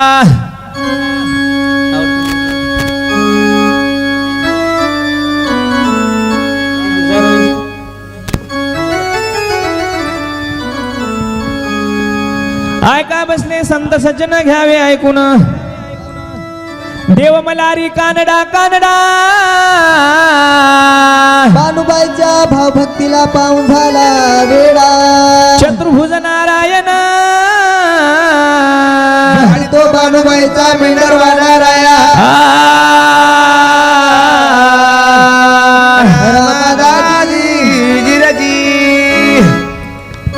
ऐका बसले संत सज्जन घ्यावे ऐकून. देव मलारी कानडा कानडा. बानुबाईच्या भावभक्तीला पाहून झाला वेडा. चतुर्भुज नारायण. बानुबाईचा मेंढर वाढाराया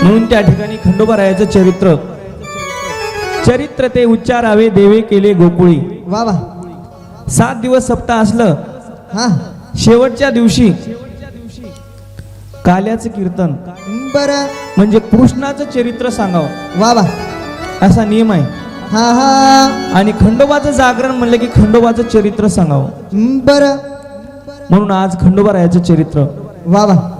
म्हणून त्या ठिकाणी खंडोबारायाचं चरित्र. चरित्र ते उच्चारावे देवे केले गोकुळी. वा वा. सात दिवस सप्ताह असलं. हा. शेवटच्या दिवशी. काल्याचं कीर्तन. बर. म्हणजे कृष्णाचं चरित्र सांगावं. वा वा. असा नियम आहे. आणि खंडोबाचं जागरण म्हणलं की खंडोबाचं चरित्र सांगावं. बर. म्हणून आज खंडोबा रायाचं चरित्र. वा वा.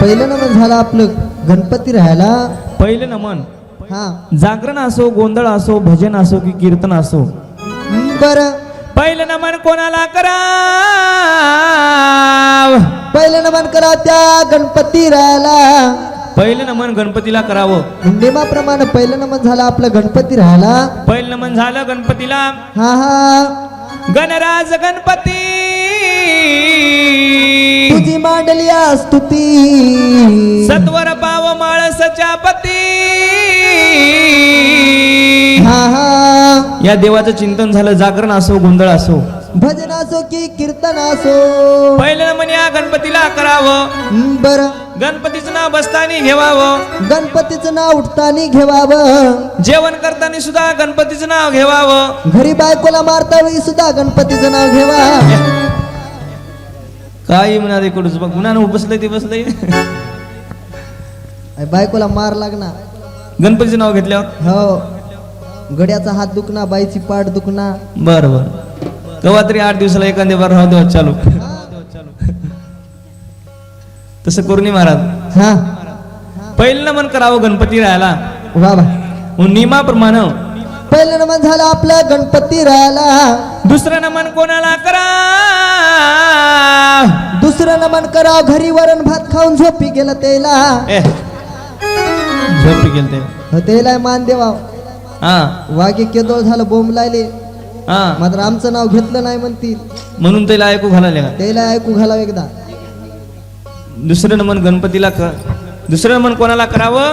पहिलं नमन झालं आपलं गणपती राहायला. पहिलं नमन. हा. जागरण असो गोंधळ असो भजन असो की कीर्तन असो. बर. पहिलं नमन कोणाला करा पहिलं नमन करा त्या गणपती राहायला पहिलं नमन गणपतीला करावं. नियमाप्रमाणे पहिलं नमन झालं आपलं गणपती राहायला पहिलं नमन झालं गणपतीला. हा हा. गणराज गणपती. तुझी मांडली स्तुती सत्वर पाव माळसच्या पती. हा हा. या देवाचं चिंतन झालं जागरण असो गोंधळ असो. भजन असो की कीर्तन असो. पहिलं नमन या गणपतीला करावं. बर. गणपतीचं नाव बसतानी घेवावं. गणपतीचं नाव उठतानी घेवावं. जेवण करताना सुद्धा गणपतीचं नाव घेवावं. घरी बायकोला मारता वेळी सुद्धा गणपतीचं नाव घेवा. काही म्हणा रे कडूच बघ गुन्हा बसलंय ते बसलंय. बायकोला मार लागणार. गणपतीचं नाव घेतल्यावर? हो. गड्याचा हात दुखना बाईची पाठ दुखना. बर बर. कवा तरी आठ दिवसाला एखाद्या बार राहू देवा चालू. तसं करू नये महाराज. हा. पहिलं नमन करावं गणपती राहायला. मग नियमाप्रमाणे. पहिलं नमन झालं आपलं गणपती राहायला. दुसरं नमन कोणाला करा? दुसरं नमन करा घरी वरण भात खाऊन झोपी गेलं त्याला झोपी गेल ते हो, त्याला मान देवा. हा. वागे केदोळ झालं बोंब लायले. हा. मात्र आमचं नाव घेतलं नाही म्हणतील. म्हणून त्याला ऐकू घालायला का? त्याला ऐकू घालावं एकदा. दुसरं नमन गणपतीला कर. दुसरं नमन कोणाला करावं?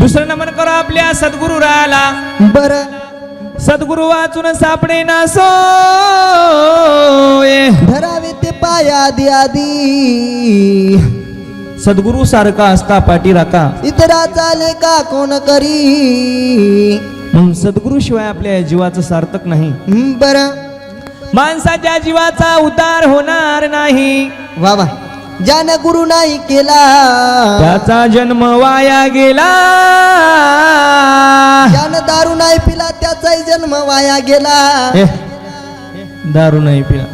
दुसरं नमन करा आपल्या सद्गुरु रायाला बर. सद्गुरु वाचून सापडे ना सो धरावे ते पाया आधी आधी सद्गुरु सारखा असता पाठी राका इतरा चाले का कोण करी? म्हणून सद्गुरु शिवाय आपल्या जीवाचं सार्थक नाही. बर. माणसाच्या जीवाचा उतार होणार नाही. वा वा. ज्यानं गुरु नाही केला. त्याचा जन्म वाया गेला. ज्यानं दारू नाही पिला त्याचाही जन्म वाया गेला. ए, दारू नाही पिला.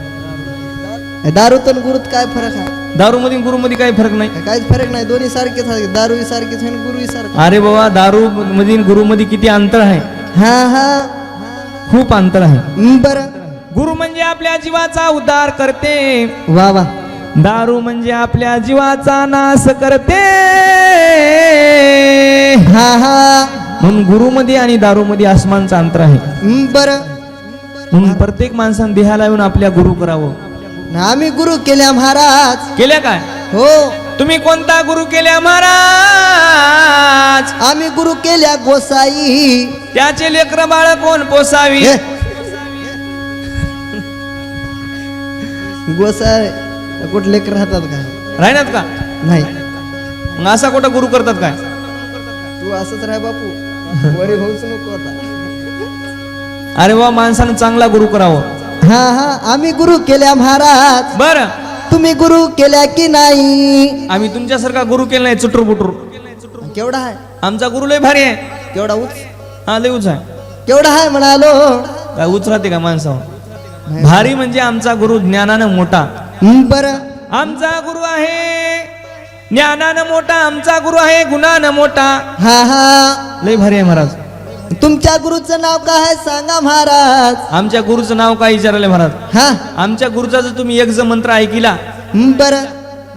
दारू तर गुरुत काय फरक आहे? दारू मध्ये गुरु मध्ये काही फरक नाही. काहीच फरक नाही दोन्ही सारखेच आहे दारू सारखेच आहे गुरु सारखं अरे बाबा दारू मध्ये गुरु मध्ये किती अंतर आहे? हा हा. खूप अंतर आहे. बर. गुरु म्हणजे आपल्या जीवाचा उद्धार करते. वा वा. दारू म्हणजे आपल्या जीवाचा नाश करते. हा हा. म्हणून गुरु मध्ये आणि दारू मध्ये आसमानचं अंतर आहे. बर. म्हणून प्रत्येक माणसाने देहाला येऊन आपल्या गुरु करावं. आम्ही गुरु केल्या महाराज. केल्या काय? हो. तुम्ही कोणता गुरु केल्या महाराज? आम्ही गुरु केल्या गोसाई. त्याचे लेकर बाळ कोण पोसावी? हे. गोसाई. कुठले लेकर राहतात का राहण्यात का? नाही. मग असा कुठं गुरु करतात काय? तू असंच राह बापू. वरी होऊच नको आता. अरे वा माणसानं चांगला गुरु करावं. हा हा आम्ही गुरु केल्या महाराज. बर. तुम्ही गुरु केल्या की नाही? आम्ही तुमच्यासारखा गुरु केला नाही चुटूर बुटूर केवढा आहे? आमचा गुरु लय भारी आहे. केवढा उच? हा लय उच आहे. केवढा आहे म्हणालो? काय उच राहते का माणसावर? भारी म्हणजे आमचा गुरु ज्ञानानं मोठा. बर. आमचा गुरु आहे. ज्ञानानं मोठा आमचा गुरु आहे गुणानं मोठा. हा हा. लय भारी आहे महाराज. तुमच्या गुरुचं नाव काय आहे सांगा महाराज. आमच्या गुरुचं नाव काय विचारलंय महाराज? हा. आमच्या गुरुचा जर तुम्ही एक जर मंत्र ऐकिला बर.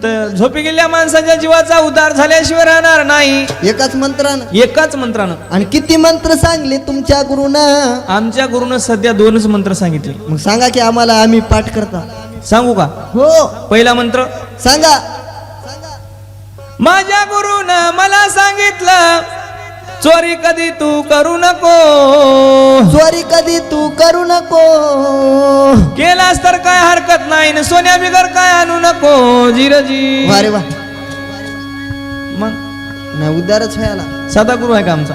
तर झोपी गेलेल्या माणसाच्या जीवाचा उद्धार झाल्याशिवाय राहणार नाही. एकाच मंत्रानं. एकाच मंत्रानं. आणि किती मंत्र सांगले तुमच्या गुरुनं? आमच्या गुरुनं सध्या दोनच मंत्र सांगितले. मग सांगा की आम्हाला आम्ही पाठ करता. सांगू का? हो. पहिला मंत्र. सांगा. माझ्या गुरुनं मला सांगितलं चोरी कधी तू करू नको. चोरी कधी तू करू नको. केलास तर काय हरकत नाही न सोन्या बिगर काय आणू नको. जिरजी वारे वा मग? नाही उद्धारच व्हायला. साधा गुरु आहे का आमचा?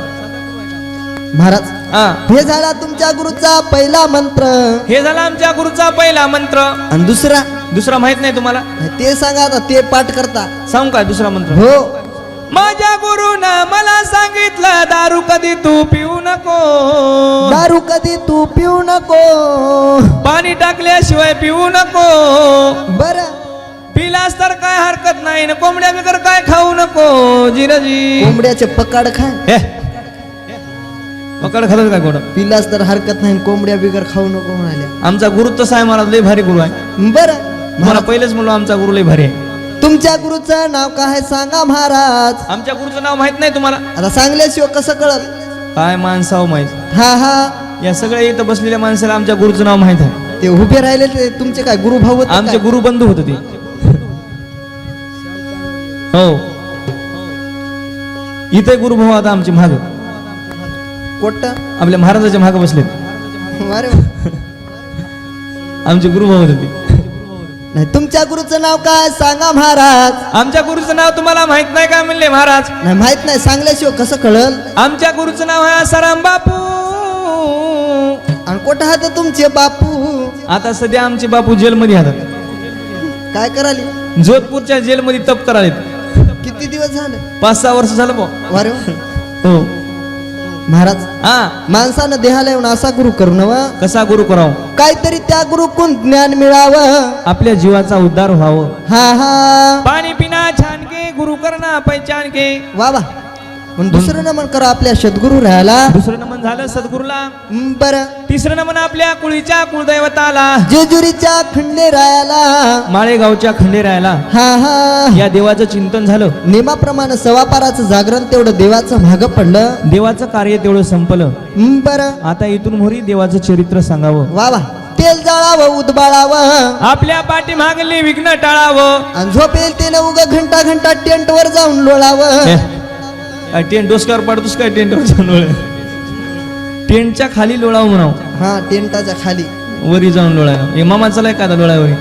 महाराज हा. हे झाला तुमच्या गुरुचा पहिला मंत्र. हे झाला आमच्या गुरुचा पहिला मंत्र. आणि दुसरा? दुसरा माहीत नाही तुम्हाला? ते सांगा आता ते पाठ करता. सांगू काय दुसरा मंत्र? हो. माझ्या गुरुनं मला सांगितलं दारू कधी तू पिऊ नको. दारू कधी तू पिऊ नको. पाणी टाकल्याशिवाय पिऊ नको. बर. पिलास तर काय हरकत नाही न कोंबड्या बिगर काय खाऊ नको जिरजी कोंबड्याचे पकाड खाय पकड खातात काय कोण पिलास तर हरकत नाही कोंबड्या बिगर खाऊ नको म्हणाल्या आमचा गुरु तसा आहे महाराज लय भारी गुरु आहे. बर. मला पहिलेच म्हणलो आमचा गुरु लय भारी आहे. तुमच्या गुरुचं नाव काय आहे सांगा महाराज. आमच्या गुरुचं नाव माहीत नाही तुम्हाला? आता सांगल्याशिवाय कसं कळत काय माणसाव माहीत? हा हा. या सगळ्या इथं बसलेल्या माणसाला आमच्या गुरुचं नाव माहीत आहे. ते उभे राहिले ते तुमचे काय गुरु भाऊ होते आमचे काय? गुरु बंधू होते ते. हो. इथे गुरुभाऊ आता आमचे माग. कोट्ट आपल्या महाराजाच्या मागे बसलेत. अरे. आमचे गुरुभाऊ होते ते. नाही तुमच्या गुरुचं नाव काय? सांगा महाराज. आमच्या गुरुचं नाव तुम्हाला माहीत नाही का म्हणले महाराज? नाही माहीत नाही सांगल्याशिवाय कसं कळल? आमच्या गुरुचं नाव आहे आसाराम बापू. आणि कोठं हात तुमचे बापू? आता सध्या आमचे बापू जेलमध्ये हातात. काय कराली? जोधपूरच्या जेलमध्ये तप करालेत. किती दिवस झाले? पाच सहा वर्ष झालं भाऊ. अरे. हो. महाराज हा. माणसानं देहाला येऊन असा गुरु करू नवा. कसा गुरु कराव? काहीतरी त्या गुरुकून ज्ञान मिळावं. आपल्या जीवाचा उद्धार व्हावं. हा हा. पाणी पिना छान गुरु करना पहिचान के वा वा. दुसरं नमन करा आपल्या सद्गुरु राहायला. दुसरं नमन झालं सद्गुरूला. बरं. तिसरं नमन आपल्या कुळीच्या कुळदैवताला. जेजुरीच्या खंडे रायाला माळेगावच्या खंडेरायाला हा हा. या देवाचं चिंतन झालं. नियमाप्रमाणे सवापाराचं जागरण तेवढं देवाचं माग पडलं. देवाचं कार्य तेवढं संपलं. बरं. आता इथून मोरी देवाचं चरित्र सांगावं. वा वा. तेल जाळावं उदबाळावं. आपल्या पाठी मागली विघ्न टाळावं. आणि झोपेल ते उग घंटा घंटा टेंट वर जाऊन लोळावं. टेंट डोसक्यावर पाडतोस काय? टेंटवर जाऊन लोळ टेंटच्या खाली लोळावं म्हणाव. हा टेंटाच्या खाली. वरी जाऊन लोळायला. हे मामा चलाय का आता लोळावरी.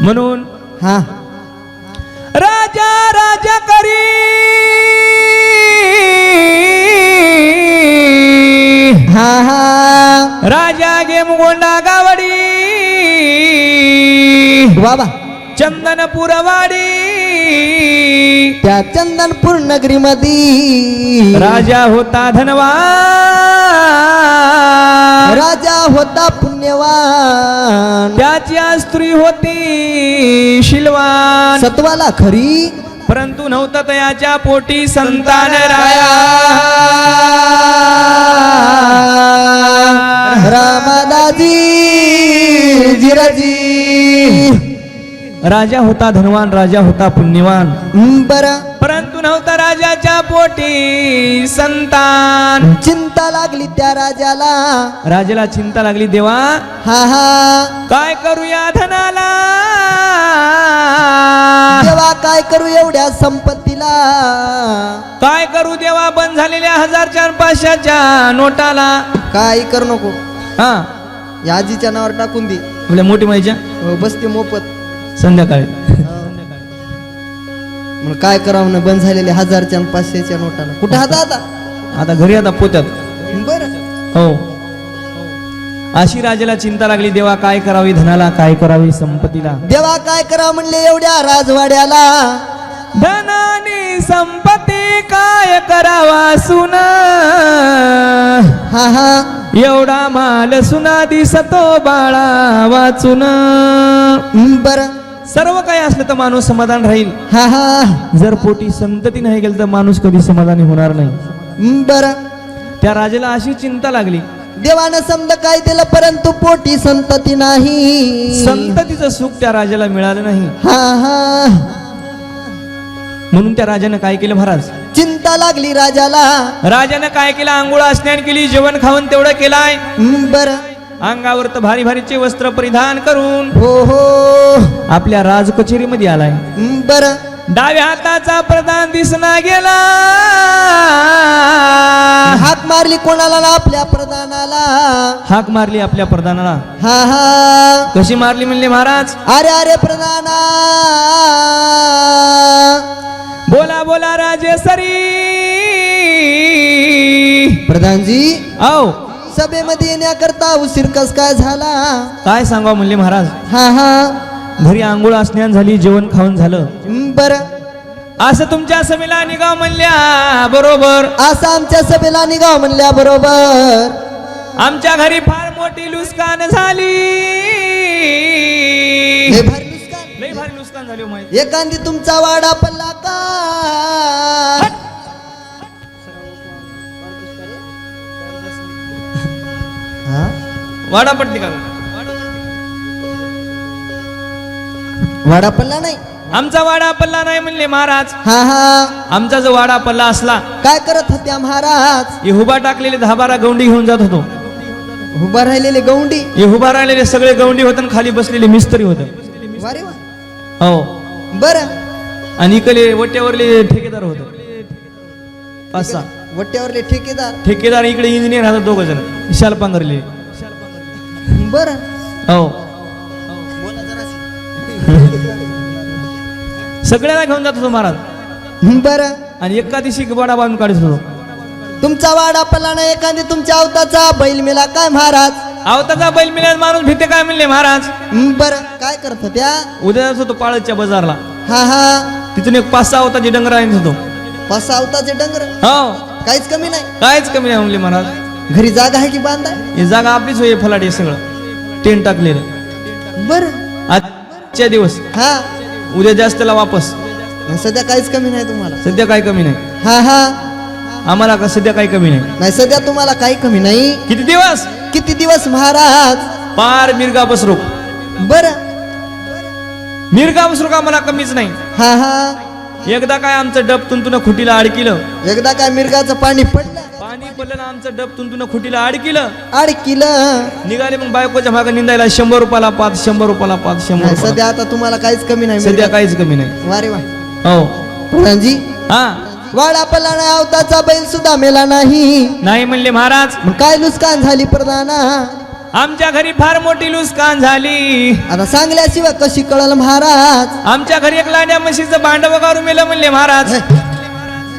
म्हणून हा. राजा राजा करी. हा हा. राजा गे मुगोंडा गावडी. वा. चंदनपुरवाडी. त्या चंदनपूर नगरी मध्ये राजा होता धनवा राजा होता पुण्यवान. त्याची आज स्त्री होती शिलवान. सत्वाला खरी. परंतु नव्हतं तयाच्या पोटी संतान राया. रामादाजी जिराजी. राजा होता धनवान राजा होता पुण्यवान. बर. परंतु नव्हता राजाच्या पोटी संतान. चिंता लागली त्या राजाला. राजाला चिंता लागली देवा. हा हा. काय करूया धनाला? देवा काय करू एवढ्या संपत्तीला? काय करू देवा बंद झालेल्या हजारच्या आणि पाचशेच्या नोटाला? काय करू नको. हा. या आजीच्या नावावर टाकून दे. आपल्या मोठी माईच्या? हो, बसते मोफत. संध्याकाळी. मग काय करावं ना बंद झालेल्या हजारच्या आणि पाचशेच्या नोटाला कुठे हात आता? आता घरी आता पोत्यात. बर. हो. अशी राजाला चिंता लागली देवा काय करावी धनाला काय करावी संपत्तीला? देवा काय करा म्हणले एवढ्या राजवाड्याला? धनानी संपत्ती काय करावा सुन? हा हा. एवढा माल सुना दिसतो बाळा वाचून. बर. सर्व काही असलं तर माणूस समाधान राहील. हा हा. जर पोटी संतती नाही गेलं तर माणूस कधी समाधानी होणार नाही. बर. त्या राजाला अशी चिंता लागली. देवानं समज काय दिलं परंतु पोटी संतती नाही. संततीचं सुख त्या राजाला मिळालं नाही. हा हा. म्हणून त्या राजानं काय केलं महाराज? चिंता लागली राजाला. राजानं काय केलं? आंघोळ स्नान केली जेवण खावण तेवढं केलाय. बर. अंगावर तर भारी भारीचे वस्त्र परिधान करून हो हो. आपल्या राज कचेरीमध्ये आलाय बर. डाव्या हाताचा प्रधान दिसना गेला. हाक मारली कोणाला ना? आपल्या प्रधानाला. हाक मारली आपल्या प्रधानाला. हा हा. कशी मारली म्हणले महाराज? अरे अरे प्रधाना. बोला बोला राजेसरी. प्रधानजी. आओ सभेमध्ये येण्याकरता उशीर कस काय झाला? काय सांगा म्हणले महाराज? हा हा. घरी आंघोळ स्नान झाली जेवण खाऊन झालं. बर. असं तुमच्या सभेला निघाव म्हणल्या बरोबर. असं आमच्या सभेला निघाव म्हणल्या बरोबर. आमच्या घरी फार मोठी लुस्कान झाली. हे भारी. लई भारी झाली हो माहिती. एखादी तुमचा वाडा पल्ला का? वाडा पडते का? वाडा पल्ला नाही? आमचा वाडा पल्ला नाही म्हणले महाराज. हा हा. आमचा जो वाडा पल्ला असला काय करत होत्या महाराज? हे हुबा टाकलेले दहा बारा गौंडी घेऊन जात होतो. उभा राहिलेले गौंडी हे हुबा राहिलेले सगळे गौंडी होत आणि खाली बसलेले मिस्त्री होत. वारे वा. हो. बर. आणि इकडे वट्यावरले ठेकेदार होत. पाच सहा. वट्यावरले ठेकेदार? ठेकेदार इकडे इंजिनियर राहतात दोघ जण. विशाल पांघरले. बर. हो. सगळ्याला घेऊन जात होतो महाराज. बर. आणि एका दिवशी वाडा बांधून काढत होतो तुमचा वाडा पल्ला नाही एखादी तुमच्या अवताचा बैल मेला काय महाराज? आवताचा बैल मिळाला माणूस भीते काय म्हणले महाराज? बर. काय करत होत्या उद्या जात होतो पाळच्या बाजारला. हा हा. तिथून एक पाच सहा होता डंगर आणत होतो पाच सहा अवताचे डंगर? हो. काहीच कमी नाही? काहीच कमी नाही म्हणले महाराज. घरी जागा आहे की बांधाय ही जागा आपलीच होई फलाटी सगळं. टेंट टाकलेलं. बर. आजच्या दिवस. हा. उद्या जास्तला वापस. नाही, सध्या काहीच कमी नाही तुम्हाला? सध्या काही कमी नाही. हा हा. आम्हाला का सध्या काही कमी नाही? नाही सध्या तुम्हाला काही कमी नाही. किती दिवस? किती दिवस महाराज? पार मिरगा बसरो बर. मिरगा बसरो का मला कमीच नाही. हा हा. एकदा काय आमचं डब तुंतून खुटीला अडकिलं. एकदा काय मिरगाचं पाणी पडलं पाणी पडलं ना आमचं डब तुंतून खुटीला अडकिलं. अडकिलं. निघाले मग बायकोच्या भागा निंदायला शंभर रुपयाला पाच शंभर रुपयाला पाच शंभर नाही रुपयाला. सध्या आता तुम्हाला काहीच कमी नाही सध्या. काहीच कमी नाही. वारे वा. हो. प्रधानजी हा. वाडा पल्ला नाही अवताचा बैल सुद्धा मेला नाही. नाही म्हणले महाराज. मग काय नुकसान झाली प्रधाना? आमच्या घरी फार मोठी लुस्कान झाली. आता सांगल्याशिवाय कशी कळल महाराज? आमच्या घरी एक लांड्या म्हशीचं भांड वगारू मेलं म्हणले महाराज.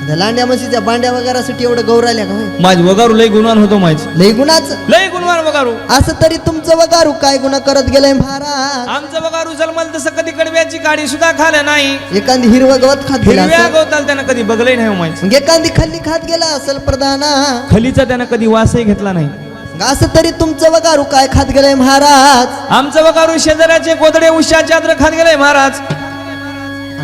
त्या लांड्या म्हशीच्या बांड्या वगैरेसाठी एवढं गौराल्या का होय? माझ वगारू लय गुणवान होतो माझ. लय गुणाचं? लय गुणवान वगारू. असं तरी तुमचं वगारू काय गुन्हा करत गेलंय महाराज? आमचं वगारू जन्मल तसं कधी कडव्याची काडी सुद्धा खाल्लं नाही. एखादी हिरवं गवत खात गेला हिरव्या असेल. गवताला त्यानं कधी बघलंही नाही माहिती. मग एखादी खल्ली खात गेला असेल प्रधाना. खलीचा त्यानं कधी वासही घेतला नाही. असं तरी तुमचं वगारू काय खात गेलंय महाराज? आमचं वगारू शेजाऱ्याचे गोदडे उशा चादर खात गेले महाराज.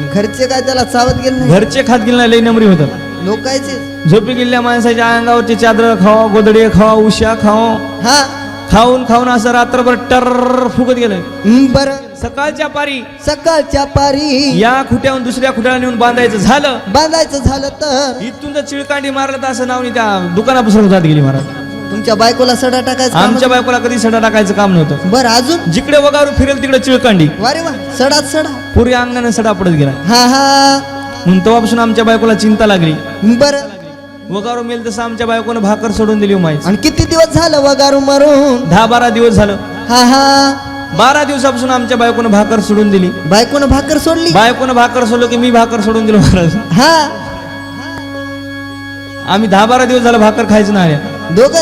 आणि घरचे काय त्याला चावत गेले नाही? घरचे खात गेले नाही लई नमरी होतं. लोकायचे झोपी गेलेल्या माणसाच्या अंगावरची चादर खावा गोदडे खावा उशा खावा. हा. खाऊन खाऊन असं रात्रभर टर फुगत गेलं. बरं. सकाळच्या पारी सकाळच्या पारी. या खुट्याहून दुसऱ्या खुट्याला नेऊन बांधायचं झालं. बांधायचं झालं तर? इथून जर चिळकांडी मारलं तर असं नाव नाही त्या दुकानापासून जात गेली महाराज. तुमच्या बायकोला सडा टाकायचं आमच्या बायकोला कधी सडा टाकायचं काम नव्हतं. बरं अजून? जिकडे वगारू फिरेल तिकडे चिळकांडी. वारे वा सडात सडा. पुरी अंगाने सडा पडत गेला. हा हा. म्हणून तेव्हापासून आमच्या बायकोला चिंता लागली. बरं. वगारू मेल तसं आमच्या बायकोनं भाकर सोडून दिली माहीत आणि किती दिवस झालं वगारू मारून? दहा बारा दिवस झालं. हा हा. बारा दिवसापासून आमच्या बायकोनं भाकर सोडून दिली. बायकोनं भाकर सोडली? बायकोनं भाकर सोडलो की मी भाकर सोडून दिलो महाराज. हा. आम्ही दहा बारा दिवस झालं भाकर खायचं नाही. दोघ?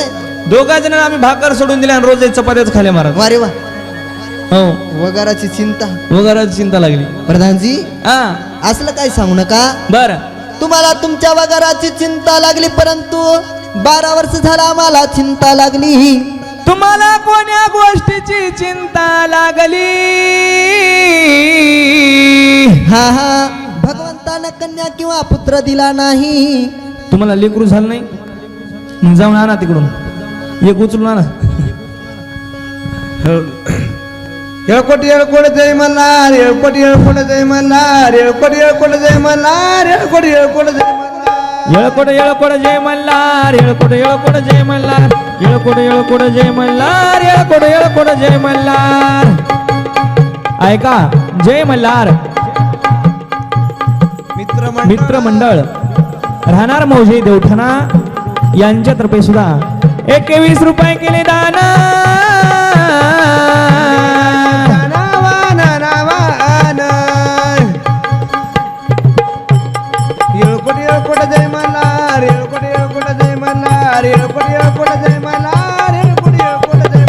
दोघा जणांना आम्ही भाकर सोडून दिल्या आणि रोज एक चपात्याच खाल्या महाराज. वारे वा. हो. वगाराची चिंता. वगैरे चिंता लागली. प्रधानजी हा. असलं काही सांगू नका? बर. तुम्हाला तुमच्या वगाराची चिंता लागली परंतु बारा वर्ष झाला आम्हाला चिंता लागली. तुम्हाला कोण्या गोष्टीची चिंता लागली? हा हा. भगवंतानं कन्या किंवा पुत्र दिला नाही. तुम्हाला लेकरू झालं नाही? जाऊन आणा तिकडून. एक उचलून आणा. हो. येळकोट येळकोट जय मल्हार येळकोट येळकोट जय मल्हार येळकोट येळकोट जय मल्हार येळकोट येळकोट जय येळकोट येळकोट जय मल्हार येळकोट येळकोट जय मल्हार येळकोट येळकोट जय मल्हार येळकोट येळकोट जय मल्हार. ऐका जय मल्हार. मित्र मित्रमंडळ. राहणार मौजे देवठाणा. यांच्यातर्फे सुद्धा एकवीस रुपये केले दान. येळकोट येळकोट जय मला रेळकोट येळकोट जय मला येळकोट जय मला येळकोट जय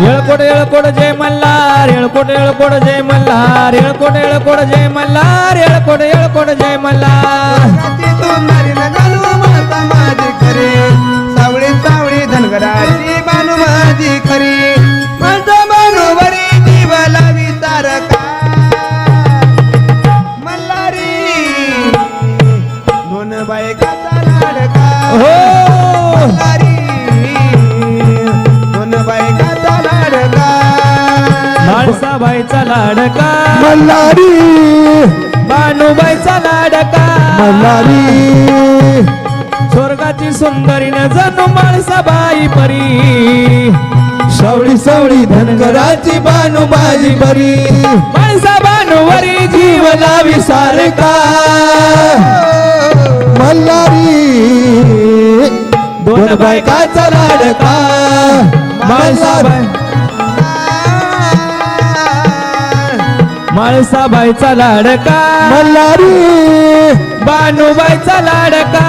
येळकोट येळकोट जय मल्हार येळकोट जय येळकोट जय मल्हार जय स्वर्गाची सुंदरी न जणू माळसाबाई परी. सावळी सावळी धनगराची बानू माझी बरी माळसा बानुवरी जीव लावी सारका मल्हारी दोन बायकाचा लाडका. माळसाबाई माळसाबाईचा लाडका. मल्हारी बानुबाईचा लाडका.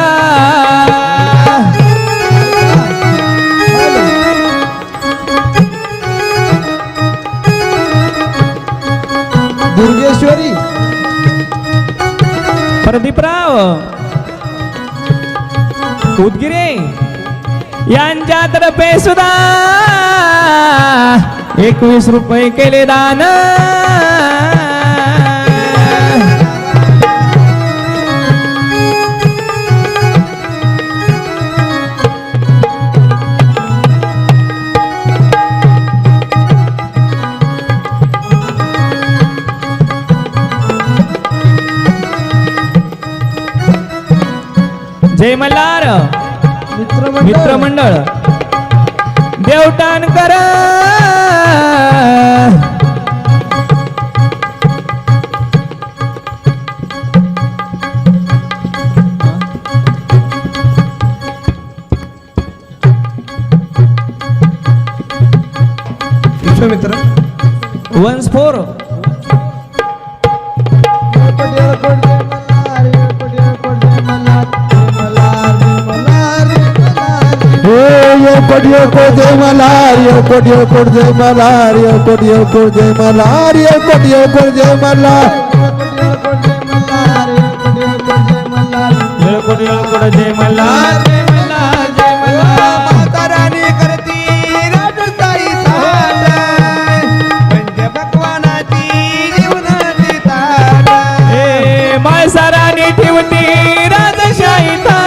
दुर्गेश्वरी. प्रदीपराव. उदगिरे. यांच्यातर्फे सुद्धा एकवीस रुपये केले दान. जय मल्हार. मित्रमंडळ. देवटाणकर विश्वमित्र वन्स फोर. कोट यो कोट जय मल्हार यो कोट यो कोट जय मल्हार यो कोट यो कोट जय मल्हार यो कोट जय राजशाही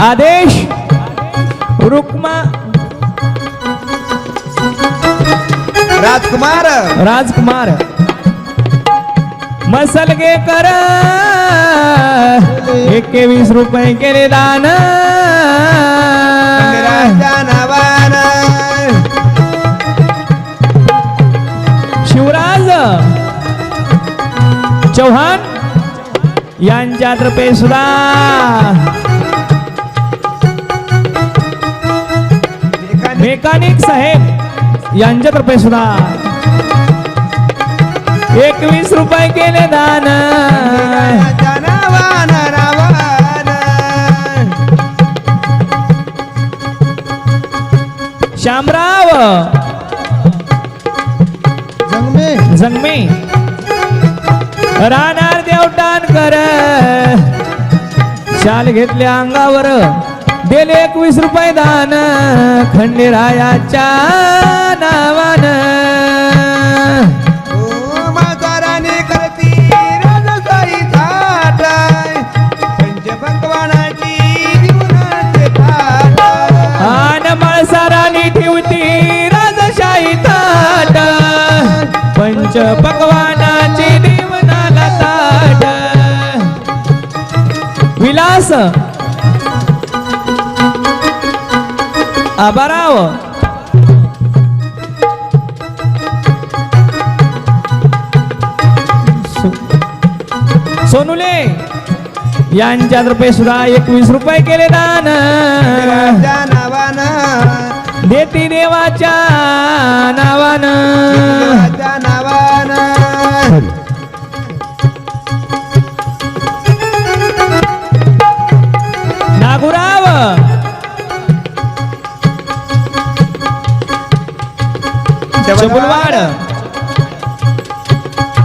आदेश. रुक्मा. राजकुमार. राजकुमार. मसलगे कर. एकवीस रुपये केले दान. शिवराज चौहान यांच्यातर्फे सुद्धा मेकॅनिक साहेब यांच्यातर्फे सुद्धा. एकवीस रुपये केले दान. शामराव. जंगमे. जंगमी. राहणार देवटान कर शाल घेतल्या अंगावर. दिले एकवीस रुपये दान खंडेरायाच्या नावान. म्हाताराने करती राजसाई थाट पंच भगवानाची जीवनाचे थाट आन माळसारानी ठेवती राजशाही ताट पंच ताट विलास आबाराव सोनुले यांच्यातर्फे सुद्धा एकवीस रुपये केले दान. नावानं. देती देवाच्या नावानं. Boulevard.